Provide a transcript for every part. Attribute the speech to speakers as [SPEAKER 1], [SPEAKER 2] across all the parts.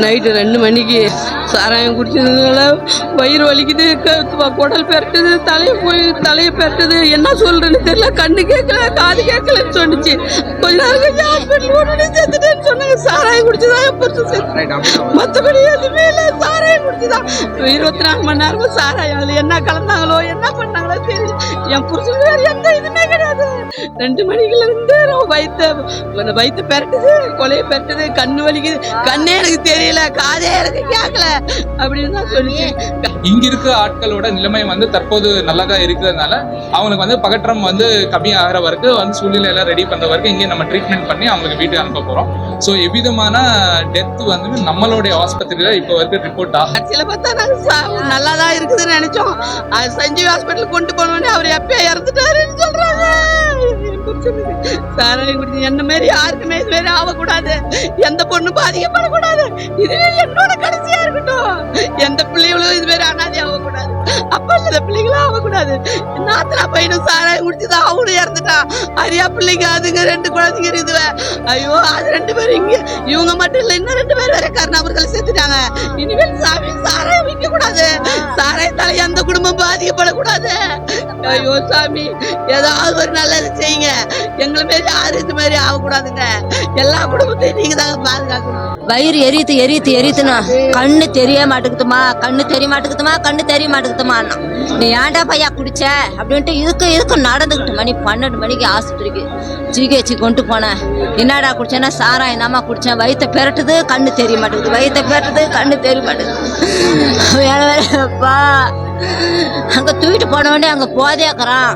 [SPEAKER 1] Night ரெண்டு மணிக்கு சாராயம் குடிச்சதுனால வயிறு வலிக்குது குடல் பெரட்டுது தலையை போய் தலையை பெரட்டுது. என்ன சொல்றேன்னு தெரியல. கண்ணு கேட்கல காது கேட்கலன்னு சொன்னிச்சு. கொஞ்ச நேரம் கழிச்சு ஹாஸ்பிட்டல் உடனே சேர்த்துட்டேன்னு சொன்னாங்க. சாராயம் குடிச்சுதான் செத்து மற்றபடி எதுவுமே இல்லை. சாராயம் குடிச்சுதான். இருபத்தி நாலு மணி நேரமும் சாராயம் அதில் என்ன கலந்தாங்களோ என்ன பண்ணாங்களோ தெரியல என் புருஷன் வேறு எந்த இதுவுமே கிடையாது. ரெண்டு மணிக்குல இருந்து வயிற்று வயிற்று பெரட்டுது கொலையை பெரட்டுது கண்ணு வலிக்குது. கண்ணே எனக்கு தெரியல காதே எனக்கு கேட்கல. அப்படின்னு தான் சொல்லிச்சு
[SPEAKER 2] இங்க இருக்க ஆட்களோட நிலைமை வந்து தற்போது நல்லா தான் இருக்கிறதுனால அவங்களுக்கு வந்து பகற்றம் வந்து கம்மியாகிற வரைக்கும் வந்து சூழ்நிலை எல்லாம் ரெடி பண்ற வரைக்கும் இங்கே நம்ம ட்ரீட்மெண்ட் பண்ணி அவங்களுக்கு வீட்டுக்கு அனுப்ப போறோம். ஸோ எவ்விதமான டெத் வந்து நம்மளுடைய ஆஸ்பத்திரியில இப்போ வரைக்கும் ரிப்போர்ட் ஆகும்
[SPEAKER 1] கடைசியில் பார்த்தா நாங்கள் நல்லா தான் இருக்குதுன்னு நினைச்சோம். சஞ்சீவ் ஹாஸ்பிட்டல் கொண்டு போனோடனே அவர் எப்பயோ இறந்துட்டாருன்னு சொல்றாங்க. என் சாராயம் குடிச்சு என்ன மாதிரி யாருக்குமே இது மாதிரி ஆகக்கூடாது எந்த பொண்ணும் பாதிக்கப்படக்கூடாது இதுவே என்னோட கடைசியா இருக்கட்டும். எந்த பிள்ளைகளும் இது மாதிரி அனாதி ஆகக்கூடாது அப்ப இந்த பிள்ளைகளும் ஆகக்கூடாது நாத்தனா பையனும் சாராயம் குடிச்சுதான் அவனும் இறந்துட்டான். அரியா பிள்ளைங்க அதுங்க ரெண்டு குழந்தைங்க இருக்குது. ஐயோ அது ரெண்டு பேரும் இங்க. இவங்க மட்டும் இல்ல இன்னும் ரெண்டு பேர் வேற கருணாபுரத்தில் சேர்த்துட்டாங்க. இனிமேல் சாமி சாராயம் விற்க கூடாது சாராயத்தால எந்த குடும்பம் பாதிக்கப்படக்கூடாது. ஐயோ சாமி ஏதாவது ஒரு நல்லது செய்யுங்க. எங்களை மாரி யாரும் இது மாதிரி ஆகக்கூடாதுங்க. எல்லா குடும்பத்தையும் நீங்க தாங்க பாதுகாக்கணும்.
[SPEAKER 3] வயிறு எரியுது எரியுது எரியுதுண்ணா. கண்ணு தெரிய மாட்டேங்குதுமா? கண்ணு தெரிய மாட்டேங்குதுமா? கண்ணு தெரிய மாட்டேங்குதுமா நீ ஏன்டா பையா குடிச்ச? அப்படின்ட்டு இதுக்கு இதுக்கு நடந்துக்கிட்டு மணி பன்னெண்டு மணிக்கு ஆஸ்பத்திரிக்கு ஜிஹெச்சு கொண்டு போனேன். என்னடா குடிச்சேன்னா சாரா என்னமா குடிச்சேன்? வயிற்ற பெரட்டுது கண்ணு தெரிய மாட்டேங்குது. வயிற்ற பெரட்டுது கண்ணு தெரிய மாட்டேங்குது. வேற வேறப்பா அங்க தூக்கிட்டு போன உடனே அங்கே போதையாக்குறான்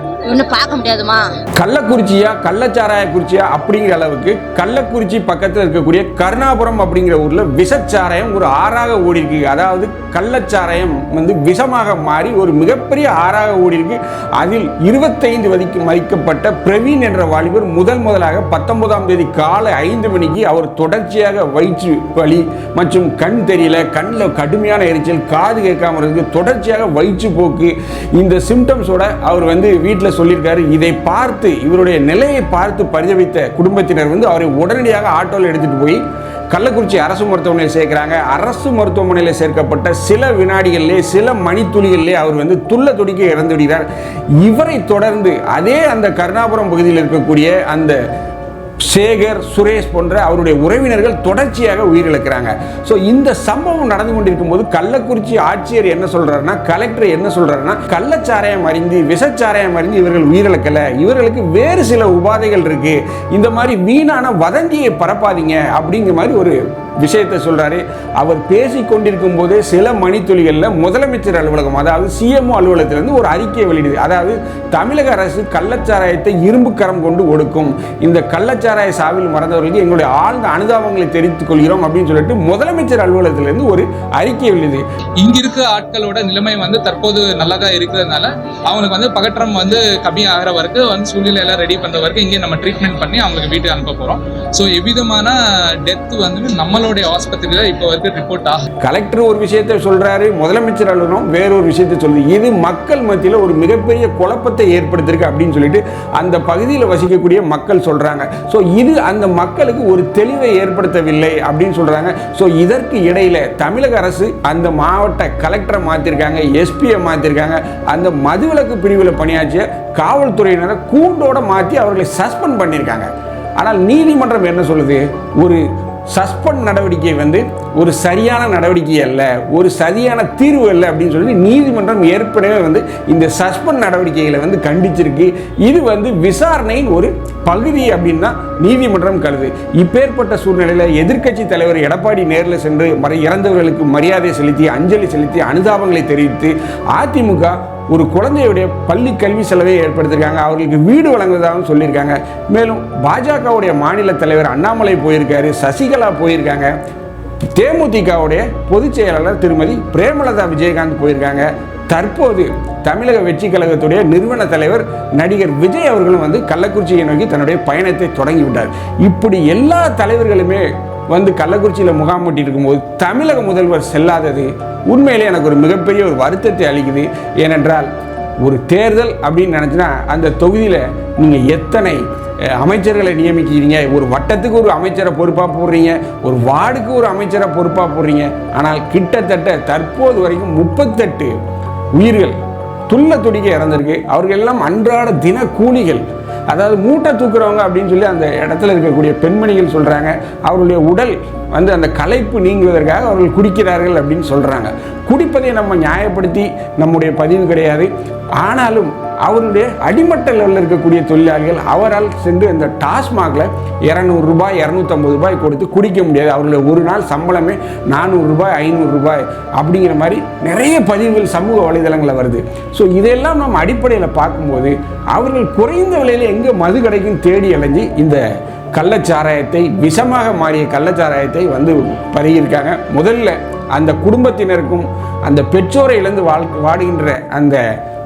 [SPEAKER 3] பார்க்க முடியாதுமா.
[SPEAKER 4] கள்ளக்குறிச்சியா கள்ளச்சாராய குறிச்சியா அப்படிங்கிற அளவுக்கு கள்ளக்குறிச்சி பக்கத்தில் இருக்கக்கூடிய கருணாபுரம் அப்படிங்கிற ஊர்ல விஷச்சாராயம் ஒரு ஆறாக ஓடி இருக்கு அதாவது கள்ளச்சாராயம் வந்து விஷமாக மாறி ஒரு மிகப்பெரிய ஆறாக ஓடி இருக்கு அதில் இருபத்தைந்து வதிக்கு மதிக்கப்பட்ட பிரவீன் என்ற வாலிபர் முதல் முதலாக பத்தொன்பதாம் தேதி காலை ஐந்து மணிக்கு அவர் தொடர்ச்சியாக வயிற்று வலி மற்றும் கண் தெரியல கண்ணில் கடுமையான எரிச்சல் காது கேட்காம இருக்கு தொடர்ச்சியாக வயிற்று போக்கு. இந்த சிம்டம்ஸோட அவர் வந்து வீட்டில் சொல்லியிருக்காரு. இதை பார்த்து இவருடைய நிலையை பார்த்து பரிதவித்த குடும்பத்தினர் வந்து அவரை உடனடியாக ஆட்டோவில் எடுத்துட்டு போய் கள்ளக்குறிச்சி அரசு மருத்துவமனையில் சேர்க்கிறாங்க. அரசு மருத்துவமனையில் சேர்க்கப்பட்ட சில வினாடிகளிலே சில மணித்துளிகளிலே அவர் வந்து துள்ள துடிக்க இறந்து விடுகிறார் இவரை தொடர்ந்து அதே அந்த கருணாபுரம் பகுதியில் இருக்கக்கூடிய அந்த சேகர் சுரேஷ் போன்ற அவருடைய உறவினர்கள் தொடர்ச்சியாக உயிரிழக்கிறாங்க. ஸோ இந்த சம்பவம் நடந்து கொண்டிருக்கும் போது கள்ளக்குறிச்சி ஆட்சியர் என்ன சொல்றாருன்னா கலெக்டர் என்ன சொல்றாருன்னா கள்ளச்சாராயம் அறிந்து விஷச்சாராயம் அறிந்து இவர்கள் உயிரிழக்கல. இவர்களுக்கு வேறு சில உபாதைகள் இருக்கு. இந்த மாதிரி வீணான வதந்தியை பரப்பாதீங்க அப்படிங்கிற மாதிரி ஒரு விஷயத்தை சொல்றாரு. அவர் பேசி கொண்டிருக்கும் போதே சில மணித்துளிகளில் முதலமைச்சர் அலுவலகம் அதாவது சிஎம்ஓ அலுவலகத்திலிருந்து ஒரு அறிக்கை வெளியிடுது. அதாவது தமிழக அரசு கள்ளச்சாராயத்தை இரும்பு கரம் கொண்டு ஒடுக்கும். இந்த கள்ளச்சாராய சாவில் மறந்தவர்களுக்கு எங்களுடைய ஆழ்ந்த அனுதாபங்களை தெரிவித்துக் கொள்கிறோம் அப்படின்னு சொல்லிட்டு முதலமைச்சர் அலுவலகத்திலிருந்து ஒரு அறிக்கை வெளியிடுது.
[SPEAKER 2] இங்கிருக்க ஆட்களோட நிலைமை வந்து தற்போது நல்லதாக இருக்கிறதுனால அவங்களுக்கு வந்து பகற்றம் வந்து கம்மியாகிற வரைக்கும் வந்து சூழ்நிலை எல்லாம் ரெடி பண்ணுற வரைக்கும் இங்கே நம்ம ட்ரீட்மெண்ட் பண்ணி அவங்களுக்கு வீட்டுக்கு அனுப்ப போறோம். ஸோ எவ்விதமான டெத் வந்து நம்ம நம்மளுடைய ஆஸ்பத்திரியில இப்போ வரைக்கும் ரிப்போர்ட் ஆகும்
[SPEAKER 4] கலெக்டர் ஒரு விஷயத்தை சொல்றாரு முதலமைச்சர் அலுவலகம் வேறொரு விஷயத்தை சொல்லுது. இது மக்கள் மத்தியில் ஒரு மிகப்பெரிய குழப்பத்தை ஏற்படுத்திருக்கு அப்படின்னு சொல்லிட்டு அந்த பகுதியில் வசிக்கக்கூடிய மக்கள் சொல்றாங்க. ஸோ இது அந்த மக்களுக்கு ஒரு தெளிவை ஏற்படுத்தவில்லை அப்படின்னு சொல்றாங்க. ஸோ இதற்கு இடையில தமிழக அரசு அந்த மாவட்ட கலெக்டரை மாற்றிருக்காங்க எஸ்பியை மாத்திருக்காங்க. அந்த மதுவிலக்கு பிரிவில் பணியாற்றிய காவல்துறையினரை கூண்டோட மாற்றி அவர்களை சஸ்பெண்ட் பண்ணியிருக்காங்க ஆனால் நீதிமன்றம் என்ன சொல்லுது? ஒரு சஸ்பெண்ட் நடவடிக்கை வந்து ஒரு சரியான நடவடிக்கை அல்ல ஒரு சரியான தீர்வு அல்ல அப்படின்னு சொல்லி நீதிமன்றம் ஏற்கனவே வந்து இந்த சஸ்பெண்ட் நடவடிக்கைகளை வந்து கண்டிச்சிருக்கு. இது வந்து விசாரணையின் ஒரு பகுதி அப்படின்னா நீதிமன்றம் கருது. இப்பேற்பட்ட சூழ்நிலையில் எதிர்க்கட்சி தலைவர் எடப்பாடி நேரில் சென்று மறை இறந்தவர்களுக்கு மரியாதை செலுத்தி அஞ்சலி செலுத்தி அனுதாபங்களை தெரிவித்து அதிமுக ஒரு குழந்தையுடைய பள்ளி கல்வி செலவை ஏற்படுத்தியிருக்காங்க. அவர்களுக்கு வீடு வழங்குவதாகவும் சொல்லியிருக்காங்க. மேலும் பாஜகவுடைய மாநில தலைவர் அண்ணாமலை போயிருக்காரு சசிகலா போயிருக்காங்க. தேமுதிகவுடைய பொதுச் செயலாளர் திருமதி பிரேமலதா விஜயகாந்த் போயிருக்காங்க. தற்போது தமிழக வெற்றி கழகத்துடைய நிறுவன தலைவர் நடிகர் விஜய் அவர்களும் வந்து கள்ளக்குறிச்சியை நோக்கி தன்னுடைய பயணத்தை தொடங்கிவிட்டார். இப்படி எல்லா தலைவர்களுமே வந்து கள்ளக்குறிச்சியில் முகாமிட்டு இருக்கும்போது தமிழக முதல்வர் செல்லாதது உண்மையிலே எனக்கு ஒரு மிகப்பெரிய ஒரு வருத்தத்தை அளிக்குது. ஏனென்றால் ஒரு தேர்தல் அப்படின்னு நினச்சினா அந்த தொகுதியில் நீங்கள் எத்தனை அமைச்சர்களை நியமிக்கிறீங்க? ஒரு வட்டத்துக்கு ஒரு அமைச்சரை பொறுப்பாக போடுறீங்க ஒரு வார்டுக்கு ஒரு அமைச்சரை பொறுப்பாக போடுறீங்க. ஆனால் கிட்டத்தட்ட தற்போது வரைக்கும் முப்பத்தெட்டு உயிர்கள் துள்ள துடிக்க இறந்திருக்கு. அவர்கள் எல்லாம் அன்றாட தின கூலிகள் அதாவது மூட்டை தூக்குறவங்க அப்படின்னு சொல்லி அந்த இடத்துல இருக்கக்கூடிய பெண்மணிகள் சொல்கிறாங்க அவருடைய உடல் வந்து அந்த களைப்பு நீங்குவதற்காக அவர்கள் குடிக்கிறார்கள் அப்படின்னு சொல்கிறாங்க குடிப்பதை நம்ம நியாயப்படுத்தி நம்முடைய பதிவு கிடையாது. ஆனாலும் அவருடைய அடிமட்ட லெவலில் இருக்கக்கூடிய தொழிலாளிகள் அவரால் சென்று இந்த டாஸ்மாகில் இரநூறு ரூபாய் இரநூத்தம்பது ரூபாய் கொடுத்து குடிக்க முடியாது. அவர்களுடைய ஒரு நாள் சம்பளமே நானூறு ரூபாய் ஐநூறு ரூபாய் அப்படிங்கிற மாதிரி நிறைய பதிவுகள் சமூக வலைதளங்களில் வருது. ஸோ இதெல்லாம் நம்ம அடிப்படையில் பார்க்கும்போது அவர்கள் குறைந்த விலையில் எங்கே மது கிடைக்கும் தேடி அலைஞ்சு இந்த கள்ளச்சாராயத்தை விஷமாக மாறிய கள்ளச்சாராயத்தை வந்து பருகியிருக்காங்க முதல்ல அந்த குடும்பத்தினருக்கும் அந்த பெற்றோரை இழந்து வாழ் வாடுகின்ற அந்த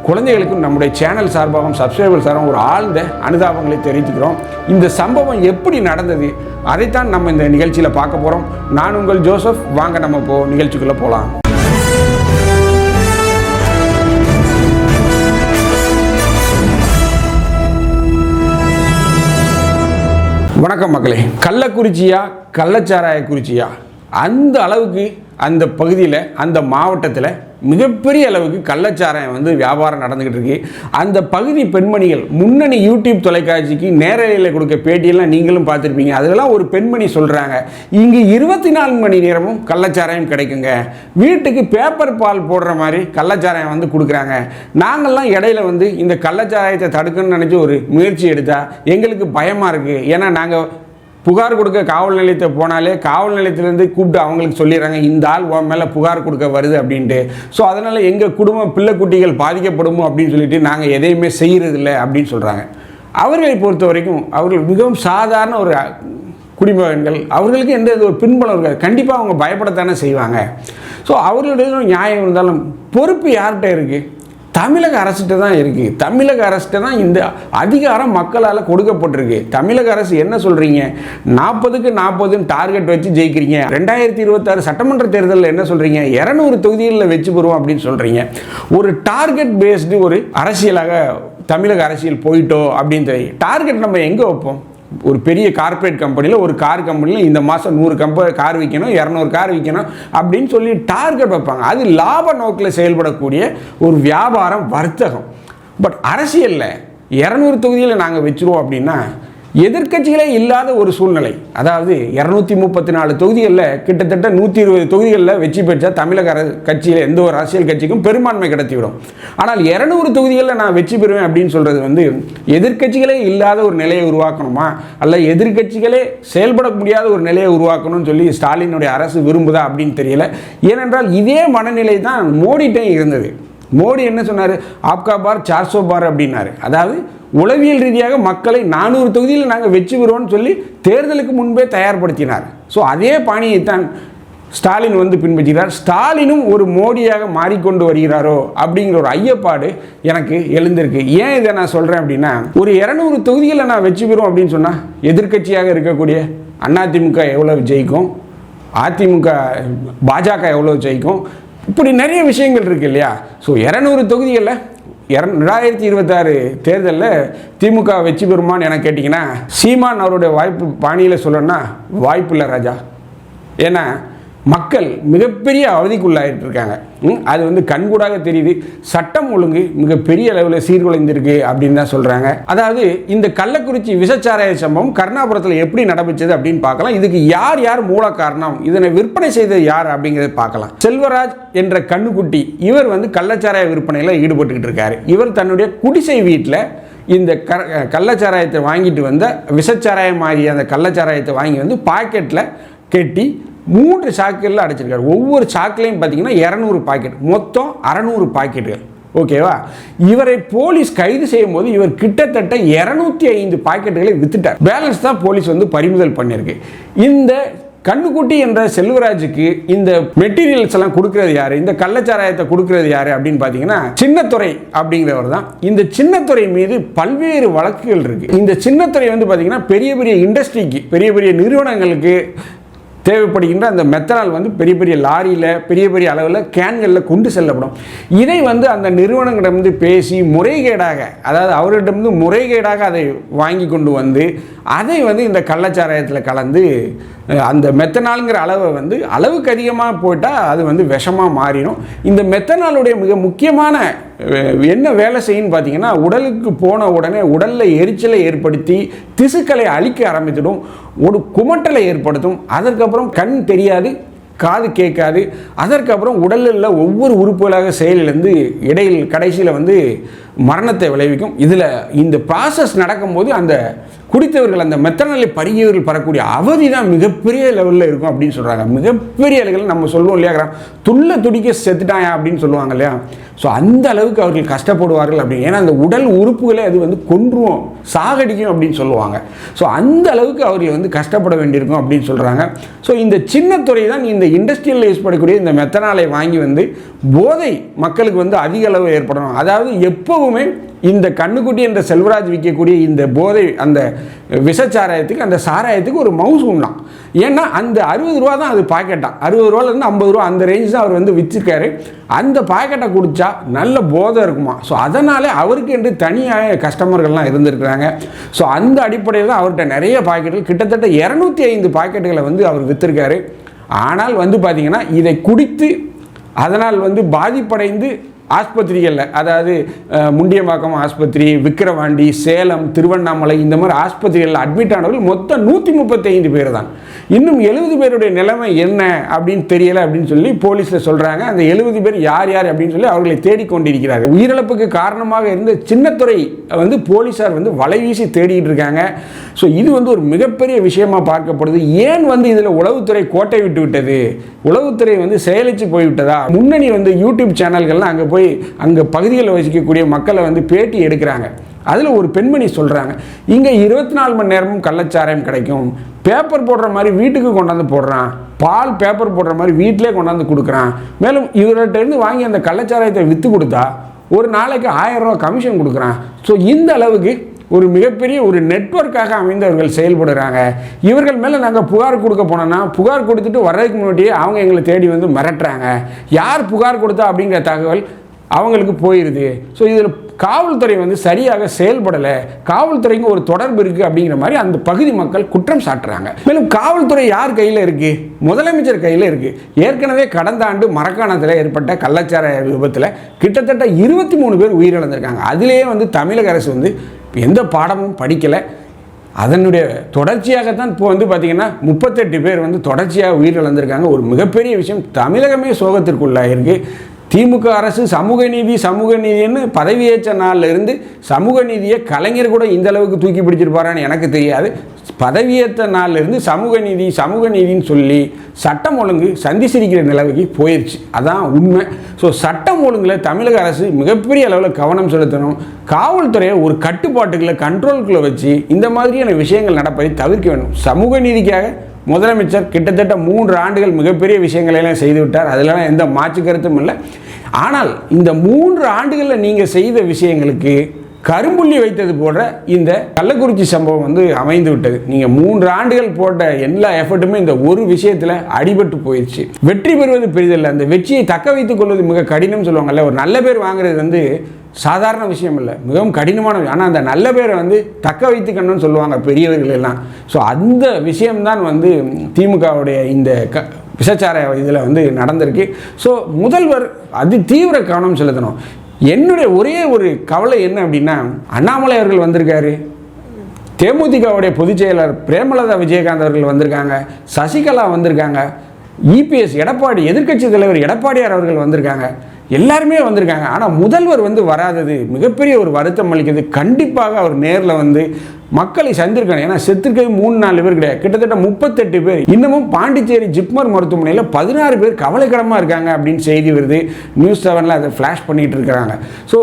[SPEAKER 4] குழந்தைகளுக்கும் நம்முடைய சேனல் சார்பாகவும் சப்ஸ்கிரைபர் சார்பாகவும் ஒரு ஆழ்ந்த அனுதாபங்களை தெரிவித்துக்கிறோம். இந்த சம்பவம் எப்படி நடந்தது அதைத்தான் நம்ம இந்த நிகழ்ச்சியில் பார்க்க போகிறோம் நான் உங்கள் ஜோசப் வாங்க நம்ம போ நிகழ்ச்சிக்குள்ளே போகலாம் வணக்கம் மக்களே. கள்ளக்குறிச்சியா கள்ளச்சாராய குறிச்சியா? அந்த அளவுக்கு அந்த பகுதியில் அந்த மாவட்டத்தில் மிகப்பெரிய அளவுக்கு கள்ளச்சாராயம் வந்து வியாபாரம் நடந்துக்கிட்டு இருக்கு. அந்த பகுதி பெண்மணிகள் முன்னணி யூடியூப் தொலைக்காட்சிக்கு நேரலையில் கொடுக்க பேட்டியெல்லாம் நீங்களும் பார்த்துருப்பீங்க. அதெல்லாம் ஒரு பெண்மணி சொல்கிறாங்க இங்கு இருபத்தி நாலு மணி நேரமும் கள்ளச்சாராயம் கிடைக்குங்க. வீட்டுக்கு பேப்பர் பால் போடுற மாதிரி கள்ளச்சாராயம் வந்து கொடுக்குறாங்க. நாங்கள்லாம் இடையில வந்து இந்த கள்ளச்சாராயத்தை தடுக்கணும்னு நினச்சி ஒரு முயற்சி எடுத்தால் எங்களுக்கு பயமாக இருக்குது ஏன்னா நாங்கள் புகார் கொடுக்க காவல் நிலையத்தை போனாலே காவல் நிலையத்திலேருந்து கூப்பிட்டு அவங்களுக்கு சொல்லிடுறாங்க இந்த ஆள் உன் மேலே புகார் கொடுக்க வருது அப்படின்ட்டு. ஸோ அதனால் எங்கள் குடும்பம் பிள்ளை குட்டிகள் பாதிக்கப்படுமோ அப்படின்னு சொல்லிட்டு நாங்கள் எதையுமே செய்கிறதில்ல அப்படின்னு சொல்கிறாங்க அவர்களை பொறுத்த வரைக்கும் அவர்கள் மிகவும் சாதாரண ஒரு குடிமகன்கள். அவர்களுக்கு எந்த ஒரு பின்பலம் இருக்காது. கண்டிப்பாக அவங்க பயப்படத்தானே செய்வாங்க. ஸோ அவர்களுடைய நியாயம் இருந்தாலும் பொறுப்பு யார்கிட்ட இருக்குது தமிழக அரசுகிட்ட தான் இருக்குது தமிழக அரசுகிட்ட தான் இந்த அதிகாரம் மக்களால் கொடுக்கப்பட்டிருக்கு. தமிழக அரசு என்ன சொல்கிறீங்க நாற்பதுக்கு நாற்பதுன்னு டார்கெட் வச்சு ஜெயிக்கிறீங்க. ரெண்டாயிரத்தி இருபத்தாறு சட்டமன்ற தேர்தலில் என்ன சொல்கிறீங்க இரநூறு தொகுதிகளில் வச்சு பெறுவோம் அப்படின்னு சொல்கிறீங்க ஒரு டார்கெட் பேஸ்டு ஒரு அரசியலாக தமிழக அரசியல் போயிட்டோ அப்படின்னு தெரியும். டார்கெட் நம்ம எங்கே வைப்போம்? ஒரு பெரிய கார்ப்பரேட் கம்பெனியில் ஒரு கார் கம்பெனியில் இந்த மாதம் நூறு கம்ப கார் விற்கணும் இரநூறு கார் விற்கணும் அப்படின்னு சொல்லி டார்கெட் வைப்பாங்க. அது லாப நோக்கில் செயல்படக்கூடிய ஒரு வியாபாரம் வர்த்தகம். பட் அரசியலில் இரநூறு தொகுதியில் நாங்கள் வச்சுருவோம் அப்படின்னா எதிர்க்கட்சிகளே இல்லாத ஒரு சூழ்நிலை. அதாவது இரநூத்தி முப்பத்தி நாலு தொகுதிகளில் கிட்டத்தட்ட நூற்றி இருபது தொகுதிகளில் வெற்றி பெற்ற தமிழக கட்சியில் எந்த ஒரு அரசியல் கட்சிக்கும் பெரும்பான்மை கடத்திவிடும். ஆனால் இரநூறு தொகுதிகளில் நான் வெற்றி பெறுவேன் அப்படின்னு சொல்கிறது வந்து எதிர்க்கட்சிகளே இல்லாத ஒரு நிலையை உருவாக்கணுமா? அல்ல எதிர்க்கட்சிகளே செயல்பட முடியாத ஒரு நிலையை உருவாக்கணும்னு சொல்லி ஸ்டாலினுடைய அரசு விரும்புதா அப்படின்னு தெரியல. ஏனென்றால் இதே மனநிலை தான் மோடிட்டே இருந்தது. மோடி என்ன சொன்னார்? ஆப்கா பார் சார்சோ பார் அப்படின்னாரு. அதாவது உளவியல் ரீதியாக மக்களை நானூறு தொகுதியில் நாங்கள் வச்சுக்கிறோம்னு சொல்லி தேர்தலுக்கு முன்பே தயார்படுத்தினார். ஸோ அதே பாணியை தான் ஸ்டாலின் வந்து பின்பற்றுகிறார். ஸ்டாலினும் ஒரு மோடியாக மாறிக்கொண்டு வருகிறாரோ அப்படிங்கிற ஒரு ஐயப்பாடு எனக்கு எழுந்திருக்கு. ஏன் இதை நான் சொல்கிறேன் அப்படின்னா ஒரு இரநூறு தொகுதியில் நான் வச்சுக்கிறோம் அப்படின்னு சொன்னால் எதிர்க்கட்சியாக இருக்கக்கூடிய அதிமுக எவ்வளோ ஜெயிக்கும்? அதிமுக பாஜக எவ்வளோ ஜெயிக்கும்? இப்படி நிறைய விஷயங்கள் இருக்கு இல்லையா? ஸோ இரநூறு தொகுதிகளில் இர ரெண்டாயிரத்தி இருபத்தாறு தேர்தலில் திமுக வெற்றி பெறுமான்னு எனக்கு கேட்டிங்கன்னா சீமான் அவருடைய வாய்ப்பு பாணியில் சொல்லணும்னா வாய்ப்பு இல்லை ராஜா. ஏன்னா மக்கள் மிகப்பெரிய அவதிக்குள்ளாயிட்டு இருக்காங்க ம், அது வந்து கண்கூடாக தெரியுது. சட்டம் ஒழுங்கு மிகப்பெரிய அளவில் சீர்குலைந்திருக்கு அப்படின்னு தான் சொல்கிறாங்க அதாவது இந்த கள்ளக்குறிச்சி விசச்சாராய சம்பவம் கருணாபுரத்தில் எப்படி நடந்துச்சது அப்படின்னு பார்க்கலாம். இதுக்கு யார் யார் மூல காரணம்? இதனை விற்பனை செய்தது யார் அப்படிங்கிறத பார்க்கலாம். செல்வராஜ் என்ற கண்ணுக்குட்டி இவர் வந்து கள்ளச்சாராய விற்பனையில் ஈடுபட்டுக்கிட்டு இருக்காரு. இவர் தன்னுடைய குடிசை வீட்டில் இந்த க கள்ளச்சாராயத்தை வாங்கிட்டு வந்த விஷச்சாராயம் ஆகிய அந்த கள்ளச்சாராயத்தை வாங்கி வந்து பாக்கெட்டில் கட்டி மூன்று சாக்குகளில் அடைச்சிருக்காரு. ஒவ்வொரு சாக்குலையும் பார்த்தீங்கன்னா இரநூறு பாக்கெட். மொத்தம் அறநூறு பாக்கெட்டுகள். ஓகேவா? இவரை போலீஸ் கைது செய்யும் போது இவர் கிட்டத்தட்ட இரநூத்தி ஐந்து பாக்கெட்டுகளை வித்துட்டார். பேலன்ஸ் தான் போலீஸ் வந்து பறிமுதல் பண்ணியிருக்கு. இந்த கண்ணுக்குட்டி என்ற செல்வராஜுக்கு இந்த மெட்டீரியல்ஸ் எல்லாம் கொடுக்கறது யாரு? இந்த கள்ளச்சாராயத்தை கொடுக்கறது யாரு அப்படின்னு பார்த்தீங்கன்னா சின்னத்துறை அப்படிங்கிறவர் தான். இந்த சின்னத்துறை மீது பல்வேறு வழக்குகள் இருக்கு. இந்த சின்னத்துறை வந்து பார்த்தீங்கன்னா பெரிய பெரிய இண்டஸ்ட்ரிக்கு பெரிய பெரிய நிறுவனங்களுக்கு தேவைப்படுகின்ற அந்த மெத்தனால் வந்து பெரிய பெரிய லாரியில் பெரிய பெரிய அளவில் கேன்களில் கொண்டு செல்லப்படும். இதை வந்து அந்த நிறுவனங்களிடமிருந்து பேசி முறைகேடாக அதாவது அவர்களிடமிருந்து முறைகேடாக அதை வாங்கி கொண்டு வந்து அதை வந்து இந்த கள்ளச்சாராயத்தில் கலந்து அந்த மெத்தனாலுங்கிற அளவை வந்து அளவுக்கு அதிகமாக போயிட்டால் அது வந்து விஷமாக மாறிடும். இந்த மெத்தனாலுடைய மிக முக்கியமான என்ன வேலை செய்யுன்னு பார்த்தீங்கன்னா உடலுக்கு போன உடனே உடலில் எரிச்சலை ஏற்படுத்தி திசுக்களை அழிக்க ஆரம்பித்திடும் ஒரு குமட்டலை ஏற்படுத்தும். அதற்கப்புறம் கண் தெரியாது காது கேட்காது. அதற்கப்புறம் உடலில் ஒவ்வொரு உறுப்புகளாக செயலிழந்து இடையில் கடைசியில் வந்து மரணத்தை விளைவிக்கும். இதில் இந்த ப்ராசஸ் நடக்கும்போது அந்த குடித்தவர்கள் அந்த மெத்தனலை பருகியவர்கள் பெறக்கூடிய அவதி தான் மிகப்பெரிய லெவலில் இருக்கும் அப்படின்னு சொல்கிறாங்க மிகப்பெரிய அளவில் நம்ம சொல்லுவோம் இல்லையா துள்ள துடிக்க செத்துட்டாயா அப்படின்னு சொல்லுவாங்க இல்லையா? ஸோ அந்த அளவுக்கு அவர்கள் கஷ்டப்படுவார்கள் அப்படின்னு ஏன்னா அந்த உடல் உறுப்புகளை அது வந்து கொன்றுவோம் சாகடிக்கும் அப்படின்னு சொல்லுவாங்க. ஸோ அந்த அளவுக்கு அவர்கள் வந்து கஷ்டப்பட வேண்டியிருக்கும் அப்படின்னு சொல்கிறாங்க ஸோ இந்த சின்ன துறை தான் இந்த இண்டஸ்ட்ரியலில் யூஸ் பண்ணக்கூடிய இந்த மெத்தனாலை வாங்கி வந்து போதை மக்களுக்கு வந்து அதிக அளவு ஏற்படணும். அதாவது எப்போவுமே இந்த கண்ணுக்குட்டி என்ற செல்வராஜ் விற்கக்கூடிய இந்த போதை அந்த விஷச்சாராயத்துக்கு அந்த சாராயத்துக்கு ஒரு மவுஸ் உண்டாம் ஏன்னா அந்த அறுபது ரூபா தான் அது பாக்கெட்டான் அறுபது ரூபாலேருந்து ஐம்பது ரூபா அந்த ரேஞ்ச் தான் அவர் வந்து விற்றுருக்காரு அந்த பாக்கெட்டை குடித்தா நல்ல போதை இருக்குமா? ஸோ அதனாலே அவருக்கு என்று தனியாக கஸ்டமர்கள்லாம் இருந்திருக்கிறாங்க. ஸோ அந்த அடிப்படையில் தான் அவர்கிட்ட நிறைய பாக்கெட்டுகள் கிட்டத்தட்ட இரநூத்தி ஐந்து பாக்கெட்டுகளை வந்து அவர் விற்றுருக்காரு ஆனால் வந்து பார்த்திங்கன்னா இதை குடித்து அதனால் வந்து பாதிப்படைந்து ஆஸ்பத்திரிகளில் அதாவது முண்டியமாக்கம் முண்டியம்பாக்கம் ஆஸ்பத்திரி விக்கிரவாண்டி சேலம் திருவண்ணாமலை இந்த மாதிரி ஆஸ்பத்திரிகளில் அட்மிட் ஆனவர்கள் மொத்தம் நூற்றி முப்பத்தைந்து பேர் தான் இன்னும் எழுபது பேருடைய நிலைமை என்ன அப்படின்னு தெரியலை அப்படின்னு சொல்லி போலீஸில் சொல்கிறாங்க அந்த எழுபது பேர் யார் யார் அப்படின்னு சொல்லி அவர்களை தேடிக்கொண்டிருக்கிறார்கள் உயிரிழப்புக்கு காரணமாக இருந்த சின்னத்துறை வந்து போலீஸார் வந்து வலை வீசி தேடிட்டு இருக்காங்க. ஸோ இது வந்து ஒரு மிகப்பெரிய விஷயமா பார்க்கப்படுது. ஏன் வந்து இதில் உளவுத்துறை கோட்டை விட்டு விட்டது? உளவுத்துறை வந்து செயலிச்சு போய்விட்டதா? முன்னணி வந்து யூடியூப் சேனல்கள்லாம் அங்கே போய் அங்கே பகுதிகளில் வசிக்கக்கூடிய மக்களை வந்து பேட்டி எடுக்கிறாங்க. அதில் ஒரு பெண்மணி சொல்கிறாங்க இங்கே இருபத்தி நாலு மணி நேரமும் கள்ளச்சாராயம் கிடைக்கும். பேப்பர் போடுற மாதிரி வீட்டுக்கு கொண்டாந்து போடுறான். பால் பேப்பர் போடுற மாதிரி வீட்டிலே கொண்டாந்து கொடுக்குறான். மேலும் இவர்கிட்டருந்து வாங்கி அந்த கள்ளச்சாராயத்தை விற்று கொடுத்தா ஒரு நாளைக்கு ஆயிரம் ரூபா கமிஷன் கொடுக்குறான். ஸோ இந்த அளவுக்கு ஒரு மிகப்பெரிய ஒரு நெட்வொர்க்காக அமைந்தவர்கள் செயல்படுறாங்க. இவர்கள் மேலே நாங்கள் புகார் கொடுக்க போனோம்னா புகார் கொடுத்துட்டு வர்றதுக்கு முன்னாடியே அவங்க எங்களை தேடி வந்து மிரட்டுறாங்க. யார் புகார் கொடுத்தா அப்படிங்கிற தகவல் அவங்களுக்கு போயிடுது ஸோ இதில் காவல்துறை வந்து சரியாக செயல்படலை. காவல்துறைக்கு ஒரு தொடர்பு இருக்குது அப்படிங்கிற மாதிரி அந்த பகுதி மக்கள் குற்றம் சாட்டுறாங்க. மேலும் காவல்துறை யார் கையில் இருக்குது முதலமைச்சர் கையில் இருக்குது ஏற்கனவே கடந்த ஆண்டு மரக்காணத்தில் ஏற்பட்ட கள்ளச்சார விபத்தில் கிட்டத்தட்ட இருபத்தி மூணு பேர் உயிரிழந்திருக்காங்க. அதிலேயே வந்து தமிழக அரசு வந்து எந்த பாடமும் படிக்கலை. அதனுடைய தொடர்ச்சியாகத்தான் இப்போ வந்து பார்த்திங்கன்னா முப்பத்தெட்டு பேர் வந்து தொடர்ச்சியாக உயிரிழந்திருக்காங்க. ஒரு மிகப்பெரிய விஷயம் தமிழகமே சோகத்திற்குள்ளாயிருக்கு. திமுக அரசு சமூக நீதி சமூக நீதின்னு பதவியேற்ற நாள்ல இருந்து சமூக நீதியை கலைஞர் கூட இந்த அளவுக்கு தூக்கி பிடிச்சிருப்பாரான்னு எனக்கு தெரியாது. பதவியேற்ற நாள்ல இருந்து சமூக நீதி சமூக நீதின்னு சொல்லி சட்டம் ஒழுங்கு சந்தி சிரிக்கிற நிலவுக்கு போயிடுச்சு அதான் உண்மை. ஸோ சட்டம் ஒழுங்கில் தமிழக அரசு மிகப்பெரிய அளவில் கவனம் செலுத்தணும். காவல்துறையை ஒரு கட்டுப்பாட்டுக்குள்ளே கண்ட்ரோல்குள்ளே வச்சு இந்த மாதிரியான விஷயங்கள் நடப்பதை தவிர்க்க வேண்டும் சமூக நீதிக்காக முதலமைச்சர் கிட்டத்தட்ட மூன்று ஆண்டுகள் மிகப்பெரிய விஷயங்களை எல்லாம் செய்து விட்டார் எந்த மாற்று கருத்தும் இல்லை. ஆனால் இந்த மூன்று ஆண்டுகளில் நீங்கள் செய்த விஷயங்களுக்கு கரும்புள்ளி வைத்தது போன்ற இந்த கள்ளக்குறிச்சி சம்பவம் வந்து அமைந்து விட்டது. நீங்கள் மூன்று ஆண்டுகள் போட்ட எல்லா எஃபர்ட்டுமே இந்த ஒரு விஷயத்தில் அடிபட்டு போயிடுச்சு வெற்றி பெறுவது பெரிதல்ல. அந்த வெற்றியை தக்க வைத்துக் கொள்வது மிக கடினம் சொல்லுவாங்கல்ல. ஒரு நல்ல பேர் வாங்குறது வந்து சாதாரண விஷயம் இல்லை. மிகவும் கடினமான விஷயம். ஆனால் அந்த நல்ல பேரை வந்து தக்க வைத்துக்கணும்னு சொல்லுவாங்க பெரியவர்கள் எல்லாம். ஸோ அந்த விஷயம்தான் வந்து திமுகவுடைய இந்த க விஷச்சார இதில் வந்து நடந்திருக்கு. ஸோ முதல்வர் அதி தீவிர கவனம் செலுத்தணும். என்னுடைய ஒரே ஒரு கவலை என்ன அப்படின்னா அண்ணாமலை அவர்கள் வந்திருக்காரு. தேமுதிகவுடைய பொதுச் செயலர் பிரேமலதா விஜயகாந்த் அவர்கள் வந்திருக்காங்க. சசிகலா வந்திருக்காங்க. இபிஎஸ் எடப்பாடி எதிர்க்கட்சி தலைவர் எடப்பாடியார் அவர்கள் வந்திருக்காங்க. எல்லாருமே வந்திருக்காங்க. ஆனால் முதல்வர் வந்து வராதது மிகப்பெரிய ஒரு வருத்தம் அளிக்கிறது. கண்டிப்பாக அவர் நேரில் வந்து மக்களை சந்திருக்கணும் ஏன்னா செத்துருக்கிறது மூணு நாலு பேர் கிடையாது. கிட்டத்தட்ட முப்பத்தெட்டு பேர். இன்னமும் பாண்டிச்சேரி ஜிப்மர் மருத்துவமனையில் பதினாறு பேர் கவலைக்கிடமாக இருக்காங்க அப்படின்னு செய்தி வருது. நியூஸ் செவனில் அதை ஃப்ளாஷ் பண்ணிகிட்டு இருக்கிறாங்க. ஸோ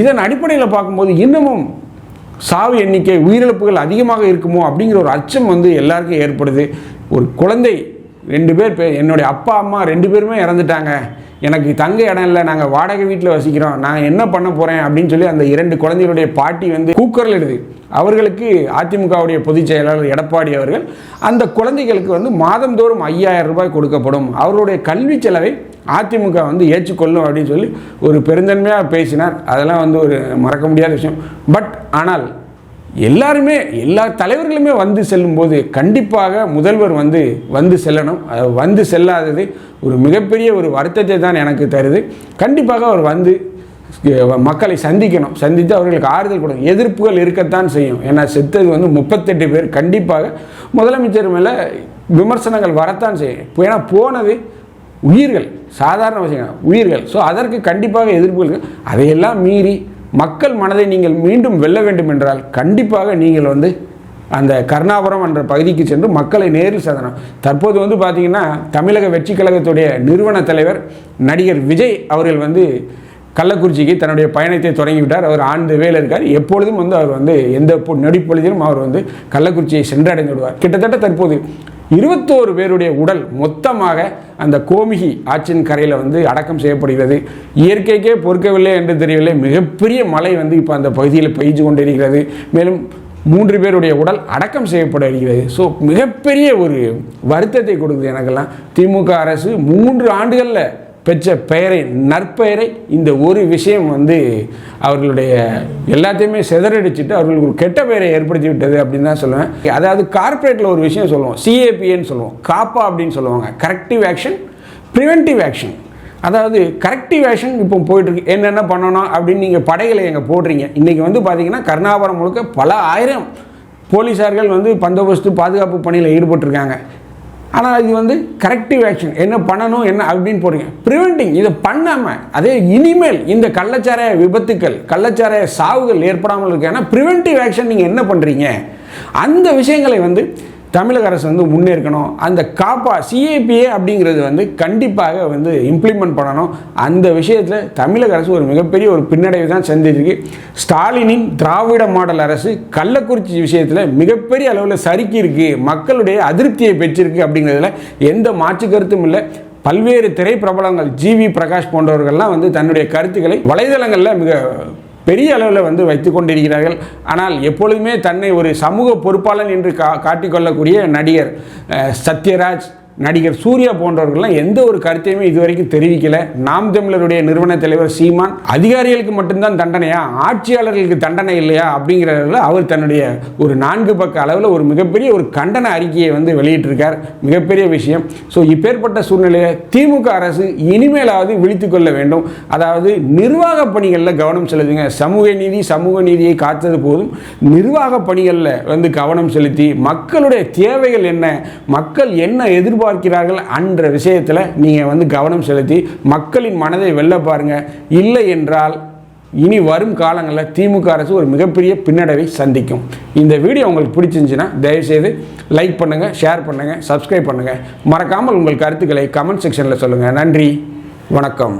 [SPEAKER 4] இதன் அடிப்படையில் பார்க்கும்போது இன்னமும் சாவு எண்ணிக்கை உயிரிழப்புகள் அதிகமாக இருக்குமோ அப்படிங்கிற ஒரு அச்சம் வந்து எல்லாருக்கும் ஏற்படுது. ஒரு குழந்தை ரெண்டு பேர் பே என்னுடைய அப்பா அம்மா ரெண்டு பேருமே இறந்துட்டாங்க. எனக்கு தங்க இடம் இல்லை நாங்கள் வாடகை வீட்டில் வசிக்கிறோம். நான் என்ன பண்ண போகிறேன் அப்படின்னு சொல்லி அந்த இரண்டு குழந்தைகளுடைய பாட்டி வந்து கூக்கரில் எழுது அவர்களுக்கு அதிமுகவுடைய பொதுச் செயலாளர் எடப்பாடி அவர்கள் அந்த குழந்தைகளுக்கு வந்து மாதந்தோறும் ஐயாயிரம் ரூபாய் கொடுக்கப்படும். அவருடைய கல்வி செலவை அதிமுக வந்து ஏற்றுக்கொள்ளும் அப்படின்னு சொல்லி ஒரு பெருந்தன்மையாக பேசினார். அதெல்லாம் வந்து ஒரு மறக்க முடியாத விஷயம். பட் ஆனால் எல்லாருமே எல்லா தலைவர்களுமே வந்து செல்லும்போது கண்டிப்பாக முதல்வர் வந்து வந்து செல்லணும். அது வந்து செல்லாதது ஒரு மிகப்பெரிய ஒரு வருத்தத்தை தான் எனக்கு தருது. கண்டிப்பாக அவர் வந்து மக்களை சந்திக்கணும். சந்தித்து அவர்களுக்கு ஆறுதல் கொடுக்கணும். எதிர்ப்புகள் இருக்கத்தான் செய்யும். ஏன்னா செத்தது வந்து முப்பத்தெட்டு பேர். கண்டிப்பாக முதலமைச்சர் மேலே விமர்சனங்கள் வரத்தான் செய்யும். இப்போ ஏன்னா போனது உயிர்கள். சாதாரண விஷயம். உயிர்கள். ஸோ அதற்கு கண்டிப்பாக எதிர்ப்புகள் அதையெல்லாம் மீறி மக்கள் மனதை நீங்கள் மீண்டும் வெல்ல வேண்டும் என்றால் கண்டிப்பாக நீங்கள் வந்து அந்த கருணாபுரம் என்ற பகுதிக்கு சென்று மக்களை நேரில் சதனம் தற்போது வந்து பார்த்தீங்கன்னா தமிழக வெற்றி கழகத்துடைய நிறுவன தலைவர் நடிகர் விஜய் அவர்கள் வந்து கள்ளக்குறிச்சிக்கு தன்னுடைய பயணத்தை தொடங்கிவிட்டார். அவர் ஆண்டு வேலை இருக்கார் எப்பொழுதும் வந்து அவர் வந்து எந்த பொ- நொடிப்பொழுதிலும் அவர் வந்து கள்ளக்குறிச்சியை சென்றடைந்து விடுவார் கிட்டத்தட்ட தற்போது இருபத்தோரு பேருடைய உடல் மொத்தமாக அந்த கோமிகி ஆற்றின் கரையில் வந்து அடக்கம் செய்யப்படுகிறது. இயற்கைக்கே பொறுக்கவில்லை என்று தெரியவில்லை. மிகப்பெரிய மழை வந்து இப்போ அந்த பகுதியில் பெய்து கொண்டிருக்கிறது. மேலும் மூன்று பேருடைய உடல் அடக்கம் செய்யப்பட இருக்கிறது. ஸோ மிகப்பெரிய ஒரு வருத்தத்தை கொடுக்குது எனக்கெல்லாம். திமுக அரசு மூன்று ஆண்டுகளில் பெற்ற பெயரை நற்பெயரை இந்த ஒரு விஷயம் வந்து அவர்களுடைய எல்லாத்தையுமே சிதறடிச்சிட்டு அவர்களுக்கு ஒரு கெட்ட பெயரை ஏற்படுத்தி விட்டது அப்படின்னு தான் சொல்லுவேன். அதாவது கார்ப்பரேட்டில் ஒரு விஷயம் சொல்லுவோம். சிஏபிஏன்னு சொல்லுவோம். காப்பா அப்படின்னு சொல்லுவாங்க. கரெக்டிவ் ஆக்ஷன் ப்ரிவென்டிவ் ஆக்ஷன் அதாவது கரெக்டிவ் ஆக்ஷன் இப்போ போயிட்டுருக்கு. என்னென்ன பண்ணணும் அப்படின்னு நீங்கள் படைகளை எங்கே போடுறீங்க? இன்றைக்கி வந்து பார்த்தீங்கன்னா கர்நாபுரம் முழுக்க பல ஆயிரம் போலீஸார்கள் வந்து பந்தோபஸ்து பாதுகாப்பு பணியில் ஈடுபட்டிருக்காங்க. ஆனால் இது வந்து கரெக்டிவ் ஆக்ஷன் என்ன பண்ணணும் என்ன அப்படின்னு போடுறீங்க ப்ரிவெண்டிங் இதை பண்ணாமல் அதே இனிமேல் இந்த கள்ளச்சாராய விபத்துக்கள் கள்ளச்சாராய சாவுகள் ஏற்படாமல் இருக்கு ஏன்னா ப்ரிவென்டிவ் ஆக்ஷன் நீங்கள் என்ன பண்ணுறீங்க அந்த விஷயங்களை வந்து தமிழக அரசு வந்து முன்னேற்கணும். அந்த காப்பா சிஏபிஏ அப்படிங்கிறது வந்து கண்டிப்பாக வந்து இம்ப்ளிமெண்ட் பண்ணணும். அந்த விஷயத்தில் தமிழக அரசு ஒரு மிகப்பெரிய ஒரு பின்னடைவு தான் சந்திச்சிருக்கு. ஸ்டாலினின் திராவிட மாடல் அரசு கள்ளக்குறிச்சி விஷயத்தில் மிகப்பெரிய அளவில் சறுக்கி இருக்கு மக்களுடைய அதிருப்தியை பெற்றிருக்கு அப்படிங்கிறதுல எந்த மாற்று கருத்தும் இல்லை. பல்வேறு திரைப்பிரபலங்கள் ஜிவி பிரகாஷ் போன்றவர்கள்லாம் வந்து தன்னுடைய கருத்துக்களை வலைதளங்களில் மிக பெரிய அளவில் வந்து வைத்து கொண்டிருக்கிறார்கள். ஆனால் எப்பொழுதுமே தன்னை ஒரு சமூக பொறுப்பாளன் என்று கா காட்டிக்கொள்ளக்கூடிய நடிகர் சத்யராஜ் நடிகர் சூர்யா போன்றவர்கள்லாம் எந்த ஒரு கருத்தையுமே இதுவரைக்கும் தெரிவிக்கல. நாம் தமிழருடைய நிறுவன தலைவர் சீமான் அதிகாரிகளுக்கு மட்டும்தான் தண்டனையா ஆட்சியாளர்களுக்கு தண்டனை இல்லையா அப்படிங்கிறதுல அவர் தன்னுடைய ஒரு நான்கு பக்க அளவில் ஒரு மிகப்பெரிய ஒரு கண்டன அறிக்கையை வந்து வெளியிட்டிருக்கார். மிகப்பெரிய விஷயம். ஸோ இப்பேற்பட்ட சூழ்நிலையை திமுக அரசு இனிமேலாவது விழித்து கொள்ள வேண்டும். அதாவது நிர்வாக பணிகளில் கவனம் செலுத்துங்க. சமூக நீதி சமூக நீதியை காத்தது போதும். நிர்வாக பணிகளில் வந்து கவனம் செலுத்தி மக்களுடைய தேவைகள் என்ன மக்கள் என்ன எதிர்ப்பு எதிர்பார்க்கிறார்கள் என்ற விஷயத்தில் நீங்கள் வந்து கவனம் செலுத்தி மக்களின் மனதை வெல்ல பாருங்கள் இல்லை என்றால் இனி வரும் காலங்களில் திமுக அரசு ஒரு மிகப்பெரிய பின்னடைவை சந்திக்கும். இந்த வீடியோ உங்களுக்கு பிடிச்சிருந்துச்சுன்னா தயவுசெய்து லைக் பண்ணுங்கள் ஷேர் பண்ணுங்கள் சப்ஸ்கிரைப் பண்ணுங்கள் மறக்காமல் உங்கள் கருத்துக்களை கமெண்ட் செக்ஷனில் சொல்லுங்கள் நன்றி வணக்கம்.